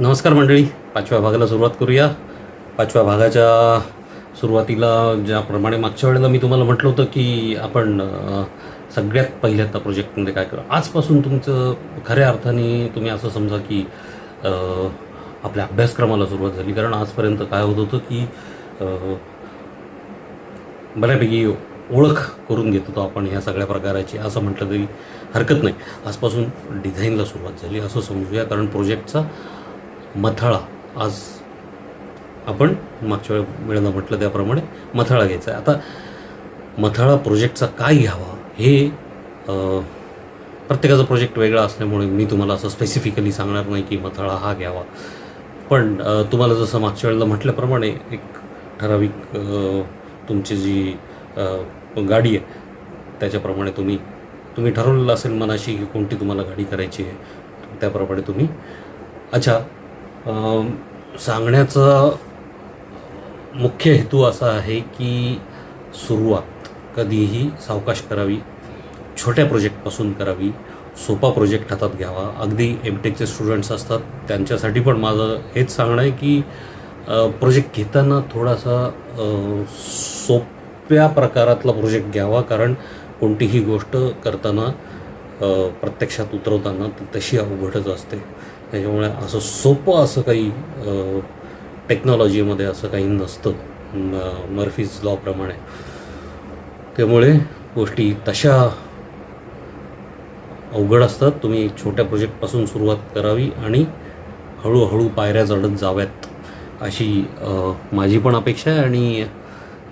नमस्कार मंडळी. पाचव्या भागाला सुरुवात करूया. पाचव्या भागाच्या सुरुवातीला ज्याप्रमाणे मागच्या वेळेला मी तुम्हाला म्हटलं होतं की आपण सगळ्यात पहिल्यांदा प्रोजेक्टमध्ये काय करू? आजपासून तुमचं खऱ्या अर्थाने तुम्ही असं समजा की आपल्या अभ्यासक्रमाला सुरुवात झाली. कारण आजपर्यंत काय होत होतं की बऱ्यापैकी ओळख करून घेत होतो आपण ह्या सगळ्या प्रकाराची. असं म्हटलं तरी हरकत नाही. आजपासून डिझाईनला सुरुवात झाली. असं समजूया. कारण प्रोजेक्टचा मथळा. आज आपण मागच्या वेळे- वेळेला म्हटलं त्याप्रमाणे मथळा घ्यायचा आहे. आता मथळा प्रोजेक्टचा काय घ्यावा? हे प्रत्येकाचा प्रोजेक्ट वेगळा असल्यामुळे मी तुम्हाला असं स्पेसिफिकली सांगणार नाही की मथळा हा घ्यावा. पण तुम्हाला जसं मागच्या वेळेला म्हटल्याप्रमाणे एक ठराविक तुमची जी गाडी आहे त्याच्याप्रमाणे तुम्ही तुम्ही ठरवलेलं असेल मनाशी की कोणती तुम्हाला गाडी करायची आहे त्याप्रमाणे तुम्ही अच्छा सांगण्याचा मुख्य हेतू असा आहे की सुरुवात कधीही सावकाश करावी छोट्या प्रोजेक्टपासून करावी सोपा प्रोजेक्ट हातात घ्यावा. अगदी एम टेकचे स्टुडंट्स असतात त्यांच्यासाठी पण माझं हेच सांगणं आहे की प्रोजेक्ट घेताना थोडासा सोप्या प्रकारातला प्रोजेक्ट घ्यावा कारण कोणतीही गोष्ट करताना प्रत्यक्षात उतरवताना ती तशी अवघडच असते. त्याच्यामुळे असं सोपं असं काही टेक्नॉलॉजीमध्ये असं काही नसतं मर्फीज लॉप्रमाणे त्यामुळे गोष्टी तशा अवघड असतात. तुम्ही छोट्या प्रोजेक्टपासून सुरुवात करावी आणि हळूहळू पायऱ्या चढत जाव्यात अशी माझी पण अपेक्षा आहे आणि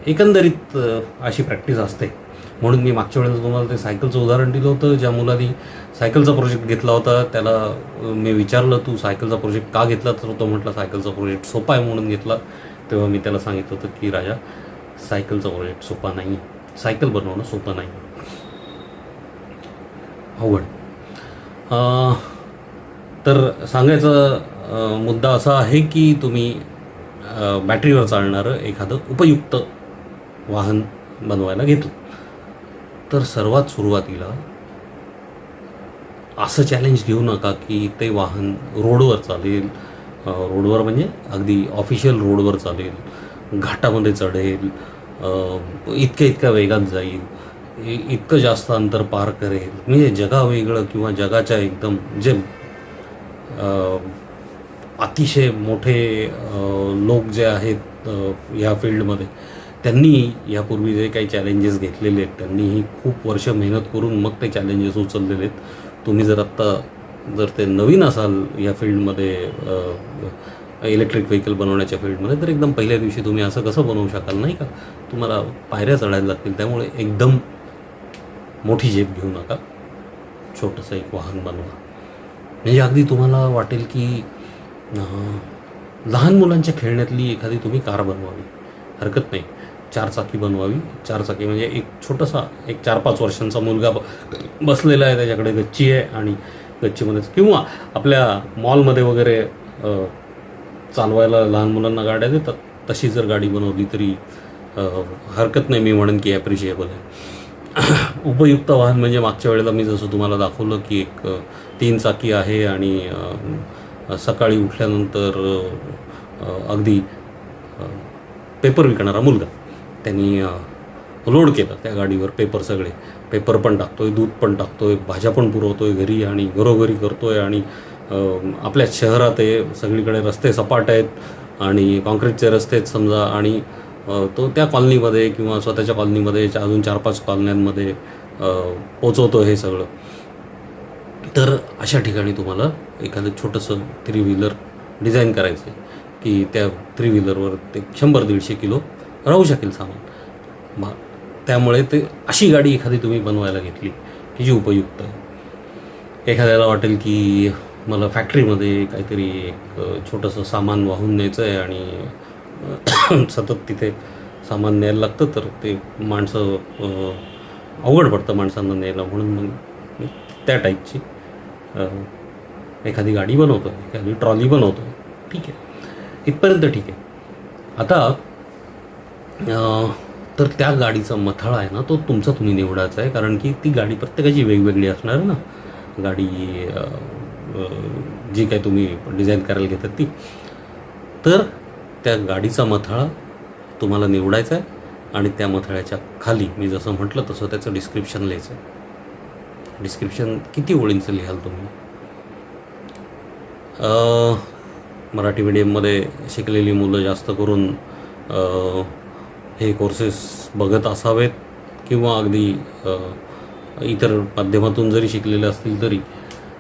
एकंदरीत अशी प्रॅक्टिस असते. म्हणून मी मागच्या वेळेला तुम्हाला ते सायकलचं उदाहरण दिलं होतं ज्या मुलांनी सायकलचा प्रोजेक्ट घेतला होता त्याला मी विचारलं तू सायकलचा प्रोजेक्ट का घेतला? तर तो म्हटला सायकलचा प्रोजेक्ट सोपा आहे म्हणून घेतला. तेव्हा मी त्याला सांगितलं होतं की राजा सायकलचा प्रोजेक्ट सोपा नाही. सायकल बनवणं सोपं नाही. अवघड. तर सांगायचा मुद्दा असा आहे की तुम्ही बॅटरीवर चालणारं एखादं उपयुक्त वाहन बनवायला घेतो. तर सर्वात सुरुवातीला असं चॅलेंज घेऊ नका की ते वाहन रोडवर चालेल. रोडवर म्हणजे अगदी ऑफिशियल रोडवर चालेल. घाटामध्ये चढेल. इतक्या इतक्या वेगात जाईल. इतकं जास्त अंतर पार करेल. म्हणजे जगा वेगळं किंवा जगाच्या एकदम जे अतिशय मोठे लोक जे आहेत ह्या या फील्डमध्ये. त्यांनी यापूर्वी जे काही चॅलेंजेस घेतलेले आहेत त्यांनीही खूप वर्ष मेहनत करून मग ते चॅलेंजेस उचललेले आहेत. तुम्ही जर आत्ता जर ते नवीन असाल या फील्डमध्ये इलेक्ट्रिक व्हेकल बनवण्याच्या फील्डमध्ये तर एकदम पहिल्या दिवशी तुम्ही असं कसं बनवू शकाल नाही का? तुम्हाला पायऱ्या चढायला लागतील त्यामुळे एकदम मोठी झेप घेऊ नका. छोटंसं एक वाहन बनवा. म्हणजे अगदी तुम्हाला वाटेल की लहान मुलांच्या खेळण्यातली एखादी तुम्ही कार बनवावी. हरकत नाही. चार चाकी बनवावी. चार चाकी म्हणजे एक छोटासा एक चार पाच वर्षांचा मुलगा ब बसलेला आहे त्याच्याकडे गच्ची आहे आणि गच्चीमध्येच किंवा आपल्या मॉलमध्ये वगैरे चालवायला लहान मुलांना गाड्या देतात. तशी जर गाडी बनवली तरी हरकत नाही. मी म्हणेन की ॲप्रिशिएबल आहे. उपयुक्त वाहन म्हणजे मागच्या वेळेला मी जसं तुम्हाला दाखवलं की एक तीन चाकी आहे आणि सकाळी उठल्यानंतर अगदी पेपर विकणारा मुलगा. त्यांनी लोड केलं त्या गाडीवर पेपर सगळे. पेपर पण टाकतोय दूध पण टाकतोय भाज्या पण पुरवतोय घरी आणि घरोघरी करतोय आणि आपल्या शहरात आहे सगळीकडे रस्ते सपाट आहेत आणि कॉन्क्रीटचे रस्ते आहेत समजा आणि तो त्या कॉलनीमध्ये किंवा स्वतःच्या कॉलनीमध्ये अजून चार पाच कॉलन्यांमध्ये पोचवतो हे सगळं. तर अशा ठिकाणी तुम्हाला एखादं छोटंसं थ्री व्हीलर डिझाईन करायचं आहे की त्या थ्री व्हीलरवर ते शंभर दीडशे किलो राहू शकेल सामान. मग त्यामुळे ते अशी गाडी एखादी तुम्ही बनवायला घेतली की जी उपयुक्त आहे. एखाद्याला वाटेल की मला फॅक्टरीमध्ये काहीतरी एक छोटंसं सामान वाहून न्यायचं आहे आणि सतत तिथे सामान न्यायला लागतं तर ते माणसं अवघड पडतं माणसांना न्यायला. म्हणून मग त्या टाईपची एखादी गाडी बनवतो एखादी ट्रॉली बनवतो ठीक आहे. इथपर्यंत ठीक आहे. आता तर त्या गाडीचा मथाळा आहे ना तो तुमचा तुम्ही निवडायचा आहे कारण की ती गाडी प्रत्येकाची वेगवेगळी असणार ना. गाडी जी काही तुम्ही डिझाईन करायला घेतात ती. तर त्या गाडीचा मथळा तुम्हाला निवडायचा आहे आणि त्या मथळ्याच्या खाली मी जसं म्हटलं तसं त्याचं डिस्क्रिप्शन लिहायचं आहे. डिस्क्रिप्शन किती ओळींचं लिहाल तुम्ही? मराठी मीडियममध्ये शिकलेली मुलं जास्त करून हे कोर्सेस बघत असावेत किंवा अगदी इतर माध्यमातून जरी शिकलेले असतील तरी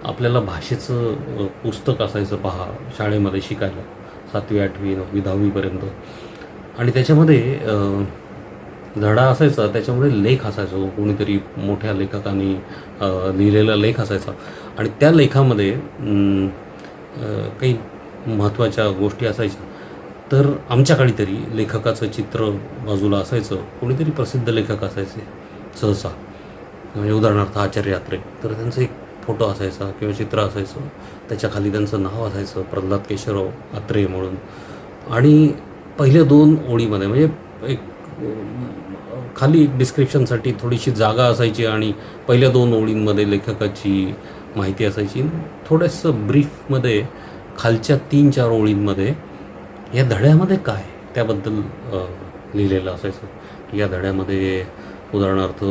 आपल्याला भाषेचं पुस्तक असायचं पहा शाळेमध्ये शिकायला सातवी आठवी नववी दहावीपर्यंत. आणि त्याच्यामध्ये धडा असायचा त्याच्यामध्ये लेख असायचो कोणीतरी मोठ्या लेखकांनी लिहिलेला लेख असायचा. आणि त्या लेखामध्ये काही महत्त्वाच्या गोष्टी असायच्या. तर आमच्याकडे तरी लेखकाचं चित्र बाजूला असायचं. कोणीतरी प्रसिद्ध लेखक असायचे सहसा. म्हणजे उदाहरणार्थ आचार्य यात्रे तर त्यांचं एक फोटो असायचा किंवा चित्र असायचं. त्याच्याखाली त्यांचं नाव असायचं प्रल्हाद केशवराव आत्रे म्हणून. आणि पहिल्या दोन ओळीमध्ये म्हणजे एक खाली डिस्क्रिप्शनसाठी थोडीशी जागा असायची आणि पहिल्या दोन ओळींमध्ये लेखकाची माहिती असायची. थोडंसं ब्रीफमध्ये खालच्या तीन चार ओळींमध्ये या धड्यामध्ये काय? त्याबद्दल लिहिलेलं असायचं. की या धड्यामध्ये उदाहरणार्थ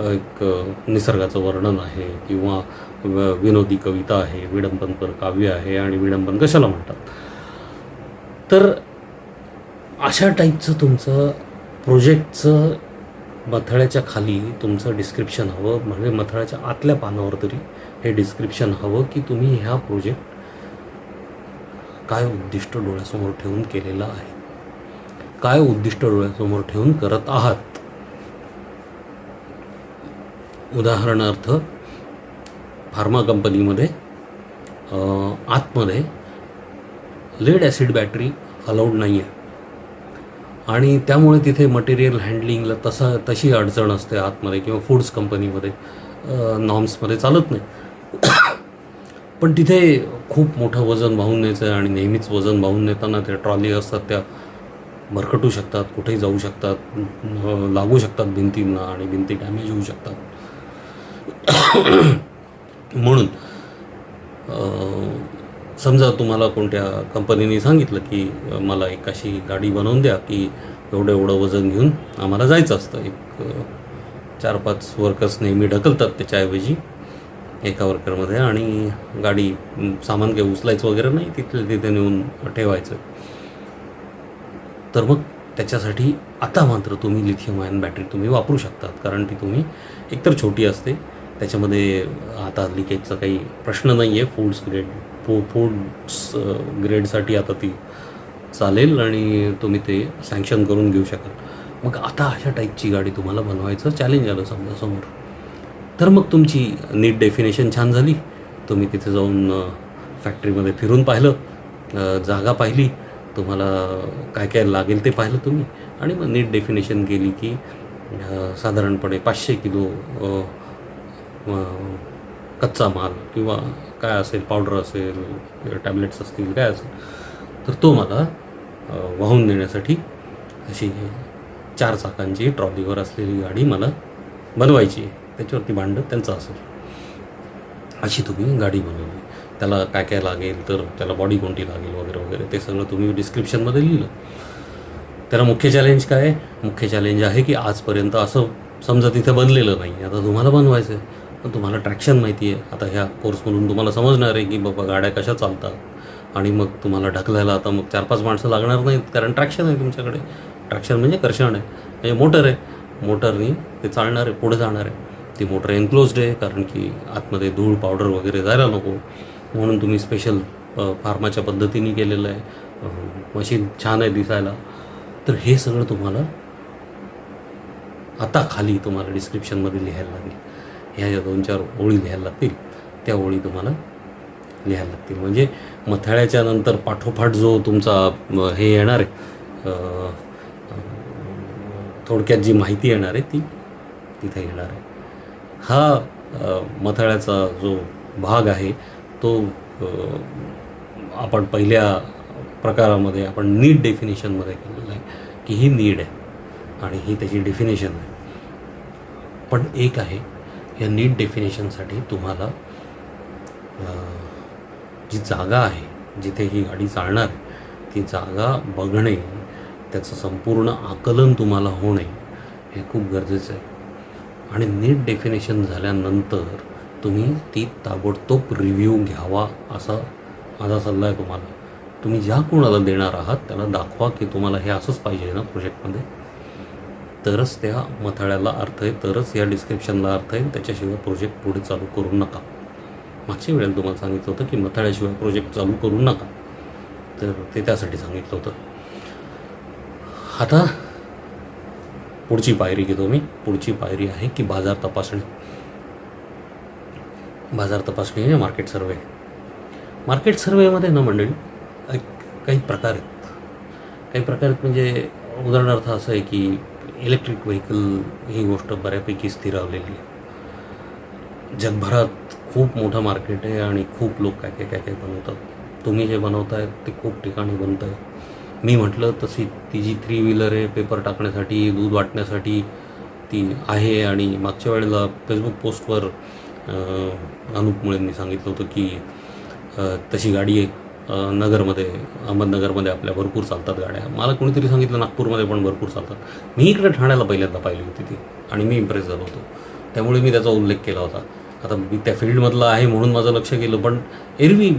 एक निसर्गाचं वर्णन आहे किंवा विनोदी कविता आहे विडंबनपर काव्य आहे आणि विडंबन कशाला म्हणतात? तर अशा टाईपचं तुमचं प्रोजेक्टचं मथळ्याच्या खाली तुमचं डिस्क्रिप्शन हवं म्हणजे मथळ्याच्या आतल्या पानावर तरी हे डिस्क्रिप्शन हवं की तुम्ही ह्या प्रोजेक्ट काय उद्दिष्ट डोळ्यासमोर ठेवून केलेलं आहे? काय उद्दिष्ट डोळ्यासमोर ठेवून करत आहात? उदाहरणार्थ फार्मा कंपनीमध्ये आतमध्ये लेड ॲसिड बॅटरी अलाउड नाही आहे आणि त्यामुळे तिथे मटेरियल हँडलिंगला तसा तशी अडचण असते आतमध्ये किंवा फूड्स कंपनीमध्ये नॉर्म्समध्ये चालत नाही. पण तिथे खूप मोठं वजन वाहून न्यायचं आहे आणि नेहमीच वजन वाहून नेताना त्या ट्रॉली असतात त्या भरकटू शकतात कुठेही जाऊ शकतात लागू शकतात भिंतींना आणि भिंती डॅमेज होऊ शकतात. म्हणून समजा तुम्हाला कोणत्या कंपनीने सांगितलं की मला एक अशी गाडी बनवून द्या की एवढं एवढं वजन घेऊन आम्हाला जायचं असतं. एक चार पाच वर्कर्स नेहमी ढकलतात त्याच्याऐवजी. एका वर्करमध्ये आणि गाडी सामान काही उचलायचं वगैरे नाही तिथले तिथे नेऊन ठेवायचं. तर मग त्याच्यासाठी आता मात्र तुम्ही लिथियम आयन बॅटरी तुम्ही वापरू शकतात कारण ती तुम्ही एकतर छोटी असते त्याच्यामध्ये आता लिकेजचा काही प्रश्न नाही आहे फूड्स ग्रेड फू फूड्स ग्रेडसाठी आता ती चालेल आणि तुम्ही ते सँक्शन करून घेऊ शकाल. मग आता अशा टाईपची गाडी तुम्हाला बनवायचं चॅलेंज आलं समजा समोर. तर मग तुमची नीट डेफिनेशन छान झाली. तुम्ही तिथे जाऊन फॅक्टरीमध्ये फिरून पाहिलं जागा पाहिली तुम्हाला काय काय लागेल ते पाहिलं तुम्ही. आणि मग नीट डेफिनेशन केली की साधारणपणे पाचशे किलो कच्चा माल किंवा काय असेल पावडर असेल टॅबलेट्स असतील काय असेल तर तो मला वाहून नेण्यासाठी अशी चार चाकांची ट्रॉलीवर असलेली गाडी मला बनवायची आहे. त्याच्यावरती भांडं त्यांचं असेल. अशी तुम्ही गाडी बनवली. त्याला काय काय लागेल तर त्याला बॉडी कोणती लागेल वगैरे वगैरे ते सगळं तुम्ही डिस्क्रिप्शनमध्ये लिहिलं. त्याला मुख्य चॅलेंज काय? आहे मुख्य चॅलेंज आहे की आजपर्यंत असं समजा तिथे बनलेलं नाही. आता तुम्हाला बनवायचं आहे पण तुम्हाला ट्रॅक्शन माहिती आहे. आता ह्या कोर्समधून तुम्हाला समजणार आहे की बाबा गाड्या कशा चालतात. आणि मग तुम्हाला ढकलायला आता मग चार पाच माणसं लागणार नाहीत कारण ट्रॅक्शन आहे तुमच्याकडे. ट्रॅक्शन म्हणजे कर्षण आहे. म्हणजे मोटर आहे. मोटरनी ते चालणार आहे पुढे जाणार आहे. ती मोटर एन्क्लोज्ड आहे कारण की आतमध्ये धूळ पावडर वगैरे जायला नको. म्हणून तुम्ही स्पेशल फार्माच्या पद्धतीने केलेलं आहे. मशीन छान आहे दिसायला. तर हे सगळं तुम्हाला आता खाली तुम्हाला डिस्क्रिप्शनमध्ये लिहायला लागेल. ह्या ज्या दोन चार ओळी लिहायला लागतील. त्या ओळी तुम्हाला लिहायला लागतील. म्हणजे मथाळ्याच्या नंतर पाठोपाठ जो तुमचा हे येणार आहे थोडक्यात जी माहिती येणार आहे ती तिथे येणार आहे. हा मथळ्याचा जो भाग आहे तो आपण पहिल्या प्रकारामध्ये आपण नीड डेफिनेशनमध्ये केलेलं आहे की ही नीड आहे आणि ही त्याची डेफिनेशन आहे. पण एक आहे या नीट डेफिनेशनसाठी तुम्हाला जी जागा आहे जिथे ही गाडी चालणार ती जागा बघणे त्याचं संपूर्ण आकलन तुम्हाला होणे हे खूप गरजेचं आहे. आणि नीट डेफिनेशन झाल्यानंतर तुम्ही ती ताबडतोब रिव्ह्यू घ्यावा असा माझा सल्ला आहे तुम्हाला. तुम्ही ज्या कोणाला देणार आहात त्याला दाखवा की तुम्हाला हे असंच पाहिजे ना प्रोजेक्टमध्ये तरच त्या मथाळ्याला अर्थ आहे तरच या डिस्क्रिप्शनला अर्थ आहे त्याच्याशिवाय प्रोजेक्ट पुढे चालू करू नका. मागच्या वेळेला तुम्हाला सांगितलं होतं की मथाळ्याशिवाय प्रोजेक्ट चालू करू नका. तर ते त्यासाठी सांगितलं होतं. आता पुढची पायरी घेतो मी. पुढची पायरी आहे की बाजार तपासणी. बाजार तपासणी म्हणजे मार्केट सर्वे मार्केट सर्वेमध्ये ना मंडळी काही प्रकार आहेत. काही प्रकार आहेत म्हणजे उदाहरणार्थ असं आहे की इलेक्ट्रिक व्हेकल ही गोष्ट बऱ्यापैकी स्थिरावलेली आहे. जगभरात खूप मोठं मार्केट आहे आणि खूप लोक काय काय काय काय बनवतात. तुम्ही जे बनवताय ते खूप ठिकाणी बनत आहे मी म्हटलं तशी ती जी थ्री व्हीलर आहे पेपर टाकण्यासाठी दूध वाटण्यासाठी ती आहे आणि मागच्या वेळेला फेसबुक पोस्टवर अनुप मुळेंनी सांगितलं होतं की तशी गाडी आहे नगरमध्ये अहमदनगरमध्ये आपल्या भरपूर चालतात गाड्या. मला कोणीतरी सांगितलं नागपूरमध्ये पण भरपूर चालतात. मी इकडे ठाण्याला पहिल्यांदा पाहिली होती ती आणि मी इम्प्रेस झालो होतो. त्यामुळे मी त्याचा उल्लेख केला होता. आता मी त्या फील्डमधला आहे म्हणून माझं लक्ष गेलं पण एरवी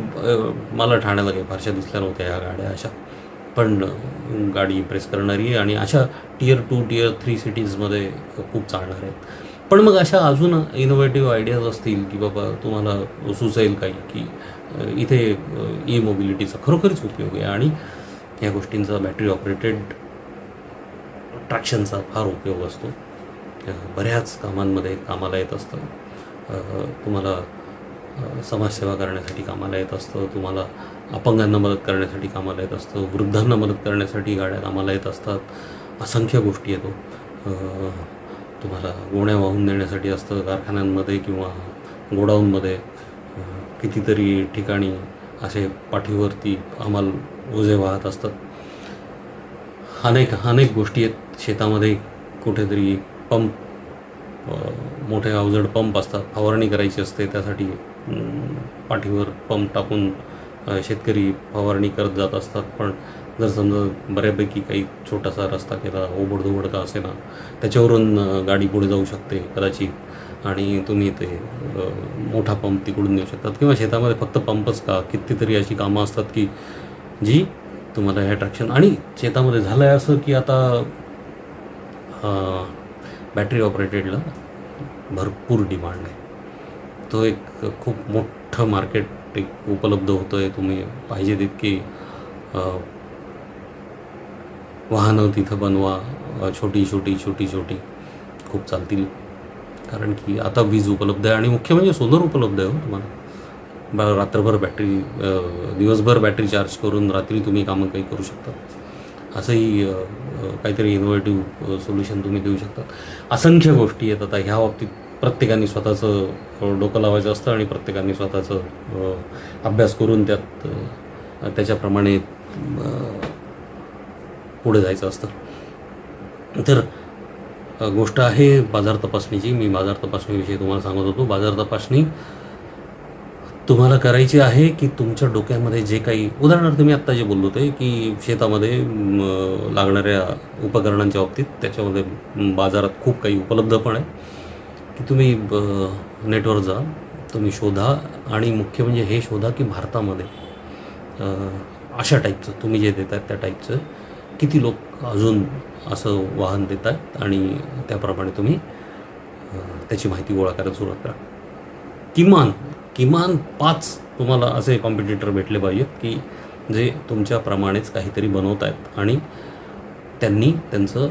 मला ठाण्याला काही फारशा दिसल्या नव्हत्या ह्या गाड्या अशा. पण गाडी इम्प्रेस करणारी आहे. आणि अशा टियर टू टियर थ्री सिटीजमध्ये खूप चालणार आहेत. पण मग अशा अजून इनोव्हेटिव्ह आयडियाज असतील की बाबा तुम्हाला सुचेल काही की इथे ई मोबिलिटीचा खरोखरच उपयोग आहे. आणि या गोष्टींचा बॅटरी ऑपरेटेड ट्रॅक्शनचा फार उपयोग असतो. बऱ्याच कामांमध्ये कामाला येत असतं. तुम्हाला समाजसेवा करण्यासाठी कामाला येत असतं. तुम्हाला अपंगांना मदत करण्यासाठी कामाला येत असतं. वृद्धांना मदत करण्यासाठी गाड्या कामाला येत असतात. असंख्य गोष्टी येतो. तुम्हाला गोण्या वाहून नेण्यासाठी असतं. कारखान्यांमध्ये किंवा गोडाऊनमध्ये कितीतरी ठिकाणी असे पाठीवरती आम्हाला ओझे वाहत असतात. अनेक अनेक गोष्टी आहेत. शेतामध्ये कुठेतरी पंप मोठे अवजड पंप असतात. फवारणी करायची असते. त्यासाठी पाठीवर पंप टाकून शेतकरी फवारणी करत जात असतात. पण जर समजा बऱ्यापैकी काही छोटासा रस्ता केला ओबडधोबड का असे ना त्याच्यावरून गाडी पुढे जाऊ शकते कदाचित. आणि तुम्ही ते मोठा पंप तिकडून नेऊ शकतात. किंवा शेतामध्ये फक्त पंपच का? कितीतरी अशी कामं असतात की जी तुम्हाला हे अट्रॅक्शन आणि शेतामध्ये झालं आहे असं की आता बॅटरी ऑपरेटेडला भरपूर डिमांड आहे. तो एक खूप मोठं मार्केट एक उपलब्ध होतं आहे तुम्ही पाहिजे तितकी वाहनं तिथं बनवा छोटी छोटी छोटी छोटी. खूप चालतील. कारण की आता वीज उपलब्ध आहे आणि मुख्य म्हणजे सोलर उपलब्ध आहे हो तुम्हाला. बा रात्रभर बॅटरी दिवसभर बॅटरी चार्ज करून रात्री तुम्ही कामं काही करू शकता. असंही काहीतरी इनोव्हेटिव्ह सोल्युशन तुम्ही देऊ शकतात असंख्य गोष्टी आहेत आता ह्या बाबतीत. प्रत्येकाने स्वतःचं डोकं लावायचं असतं आणि प्रत्येकाने स्वतःचं अभ्यास करून त्यात त्याच्याप्रमाणे पुढे जायचं असतं. तर गोष्ट आहे बाजार तपासणीची. मी बाजार तपासणीविषयी तुम्हाला सांगत होतो. बाजार तपासणी तुम्हाला करायची आहे की तुमच्या डोक्यामध्ये जे काही उदाहरणार्थ मी आत्ता जे बोललो होते की शेतामध्ये लागणाऱ्या उपकरणांच्या बाबतीत त्याच्यामध्ये बाजारात खूप काही उपलब्ध पण आहे. की तुम्ही ब, नेटवर जा तुम्ही शोधा आणि मुख्य म्हणजे हे शोधा की भारतामध्ये अशा टाईपचं तुम्ही जे देत आहेत त्या टाईपचं किती लोक अजून असं वाहन देत आहेत आणि त्याप्रमाणे तुम्ही त्याची माहिती गोळा करायला सुरुवात करा. किमान किमान पाच तुम्हाला असे कॉम्पिटिटर भेटले पाहिजेत की जे तुमच्याप्रमाणेच काहीतरी बनवत आहेत आणि त्यांनी त्यांचं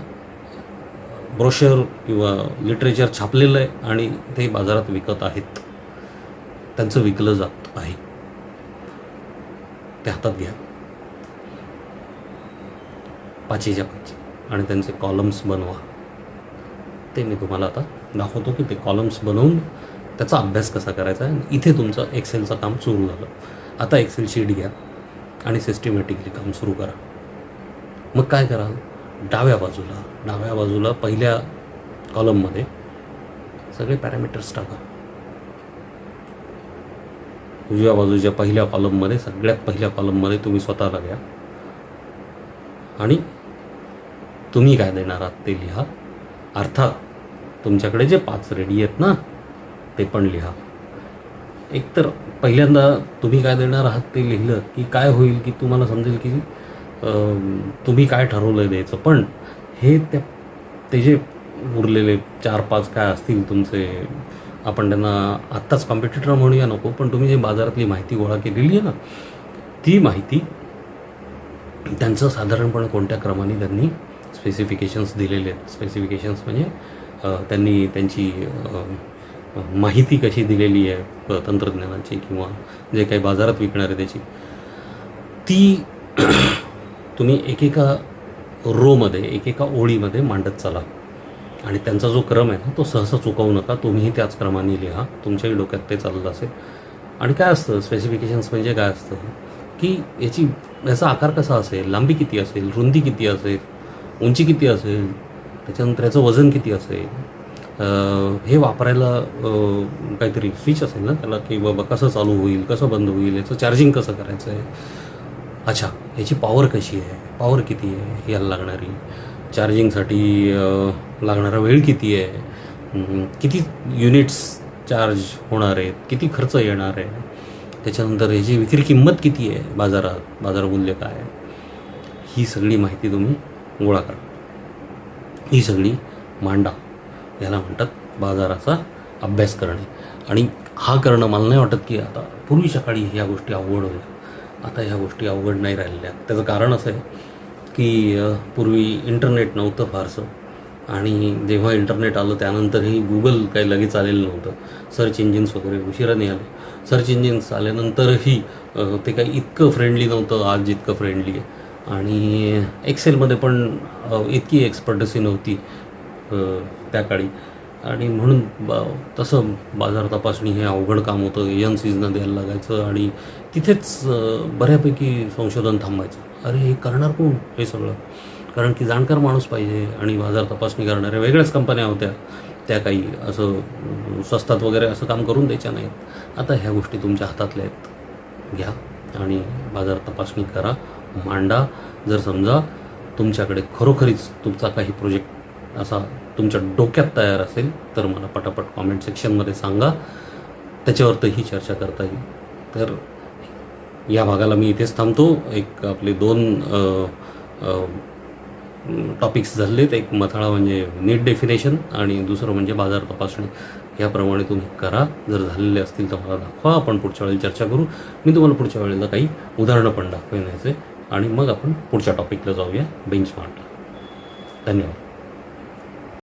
ब्रोशर किंवा लिटरेचर छापलेलं आहे आणि ते बाजारात विकत आहेत. त्यांचं विकलं जात आहे. ते हातात घ्या. पाचीच्या पाची. आणि त्यांचे कॉलम्स बनवा. ते मी तुम्हाला आता दाखवतो की ते कॉलम्स बनवून त्याचा अभ्यास कसा करायचा आहे. इथे तुमचं एक्सेलचं काम सुरू झालं. आता एक्सेल शीट घ्या आणि सिस्टमॅटिकली काम सुरू करा. मग काय कराल? डाव्या बाजूला डाव्या बाजूला पहिल्या कॉलममध्ये सगळे पॅरामीटर्स टाका. उजव्या बाजूच्या पहिल्या कॉलममध्ये सगळ्यात पहिल्या कॉलममध्ये तुम्ही स्वतःला घ्या. आणि तुम्ही काय देणार आहात ते लिहा. अर्थात तुमच्याकडे जे पाच रेडी आहेत ना ते पण लिहा. एकतर पहिल्यांदा तुम्ही काय देणार आहात ते लिहिलं की काय होईल की तुम्हाला समजेल की तुम्ही काय ठरवलं द्यायचं? पण हे त्या ते जे उरलेले चार पाच काय असतील तुमचे आपण त्यांना आत्ताच कॉम्पिटिटर म्हणूया नको पण तुम्ही जे बाजारातली माहिती गोळा केलेली आहे ना ती माहिती त्यांचं साधारणपणे कोणत्या क्रमाने त्यांनी स्पेसिफिकेशन्स दिलेले आहेत? स्पेसिफिकेशन्स म्हणजे त्यांनी त्यांची माहिती कशी दिलेली आहे तंत्रज्ञानाची किंवा जे काही बाजारात विकणार आहे त्याची ती तुम्ही एकेका रोमध्ये एकेका ओळीमध्ये मांडत चाला. आणि त्यांचा जो क्रम आहे ना तो सहसा चुकवू नका. तुम्हीही त्याच क्रमाने लिहा. तुमच्याही डोक्यात ते चाललं असेल. आणि काय असतं स्पेसिफिकेशन्स म्हणजे काय असतं? की याची याचा आकार कसा असेल? लांबी किती असेल? रुंदी किती असेल? उंची किती असेल? त्याच्यानंतर याचं वजन किती असेल? हे वापरायला काहीतरी स्विच असेल ना त्याला की बाबा कसं चालू होईल कसं बंद होईल? याचं चार्जिंग कसं करायचं आहे अच्छा. याची पॉवर कशी आहे? पॉवर किती आहे याला लागणारी? चार्जिंगसाठी लागणारा वेळ किती आहे? किती युनिट्स चार्ज होणार आहेत? किती खर्च येणार आहे? त्याच्यानंतर याची विक्री किंमत किती आहे? बाजारात बाजार मूल्य काय आहे? ही सगळी माहिती तुम्ही गोळा करा. ही सगळी मांडा. याला म्हणतात बाजाराचा अभ्यास करणे. आणि हा करणं मला नाही वाटत की आता पूर्वी सकाळी ह्या गोष्टी अवघड होत्या. आता ह्या गोष्टी अवघड नाही राहिलेल्या. त्याचं कारण असं आहे की पूर्वी इंटरनेट नव्हतं फारसं. आणि जेव्हा इंटरनेट आलं त्यानंतरही गुगल काही लगेच आलेलं नव्हतं. सर्च इंजिन्स वगैरे उशिराने आले. सर्च इंजिन्स आल्यानंतरही ते काही इतकं फ्रेंडली नव्हतं आज जितकं फ्रेंडली आहे. आणि एक्सेलमध्ये पण इतकी एक्सपर्टसी नव्हती त्या काळी. आणि म्हणून बा तसं बाजार तपासणी हे अवघड काम होतं. एन द्यायला लागायचं आणि तिथेच बऱ्यापैकी संशोधन थांबायचं. अरे हे करणार कोण हे सगळं? कारण की जाणकार माणूस पाहिजे आणि बाजार तपासणी करणाऱ्या वेगळ्याच कंपन्या होत्या. त्या काही असं स्वस्तात वगैरे असं काम करून द्यायच्या नाहीत. आता ह्या गोष्टी तुमच्या हातातल्या आहेत. घ्या आणि बाजार तपासणी करा. मांडा. जर समजा तुमच्याकडे खरोखरीच तुमचा काही प्रोजेक्ट असा तुमच्या डोक्यात तयार असेल तर मला पटापट कॉमेंट सेक्शनमध्ये सांगा. त्याच्यावरही चर्चा करता येईल. तर या भागाला मी इथेच थांबतो. एक आपले दोन टॉपिक्स झालेत. एक मथळा म्हणजे नीट डेफिनेशन आणि दुसरं म्हणजे बाजार तपासणी. याप्रमाणे तुम्ही करा. जर झालेले असतील तर मला दाखवा. आपण पुढच्या वेळेला चर्चा करू. मी तुम्हाला पुढच्या वेळेला काही उदाहरणं पण दाखवण्याचे आणि मग आपण पुढच्या टॉपिकला जाऊया. बेंचमार्कला धन्यवाद.